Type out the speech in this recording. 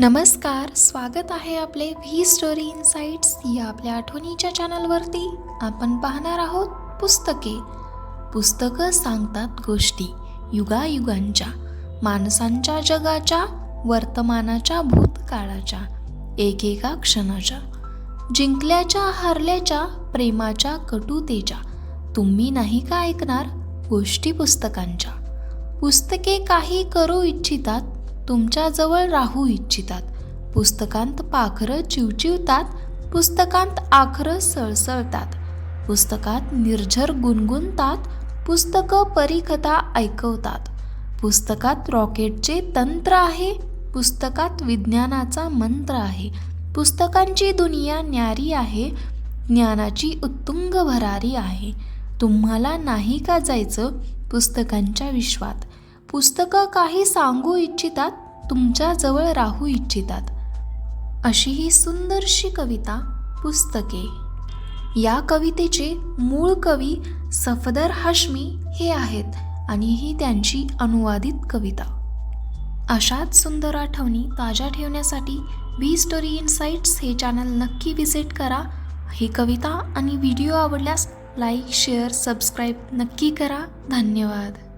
नमस्कार स्वागत आहे आपले व्ही स्टोरी इन्साइट्स या आपल्या आठवणीच्या चॅनलवरती. आपण पाहणार आहोत पुस्तके. पुस्तकं सांगतात गोष्टी युगायुगांच्या माणसांच्या जगाच्या वर्तमानाच्या भूतकाळाच्या एकेका क्षणाच्या जिंकल्याच्या हारल्याच्या प्रेमाच्या कटुतेच्या. तुम्ही नाही का ऐकणार गोष्टी पुस्तकांच्या? पुस्तके काही करू इच्छितात तुमच्याजवळ राहू इच्छितात. पुस्तकांत पाखरं चिवचिवतात पुस्तकांत आखरं सळसळतात. पुस्तकात निर्झर गुणगुणतात पुस्तकं परिकथा ऐकवतात. पुस्तकात रॉकेटचे तंत्र आहे पुस्तकात विज्ञानाचा मंत्र आहे. पुस्तकांची दुनिया न्यारी आहे ज्ञानाची उत्तुंग भरारी आहे. तुम्हाला नाही का जायचं पुस्तकांच्या विश्वात? पुस्तकं काही सांगू इच्छितात तुमच्याजवळ राहू इच्छितात. अशी ही सुंदरशी कविता पुस्तके. या कवितेचे मूळ कवी सफदर हाशमी हे आहेत आणि ही त्यांची अनुवादित कविता. अशाच सुंदर आठवणी ताज्या ठेवण्यासाठी व्ही स्टोरी इनसाइट्स हे चॅनल नक्की विजिट करा. ही कविता आणि व्हिडिओ आवडल्यास लाईक शेअर सबस्क्राईब नक्की करा. धन्यवाद.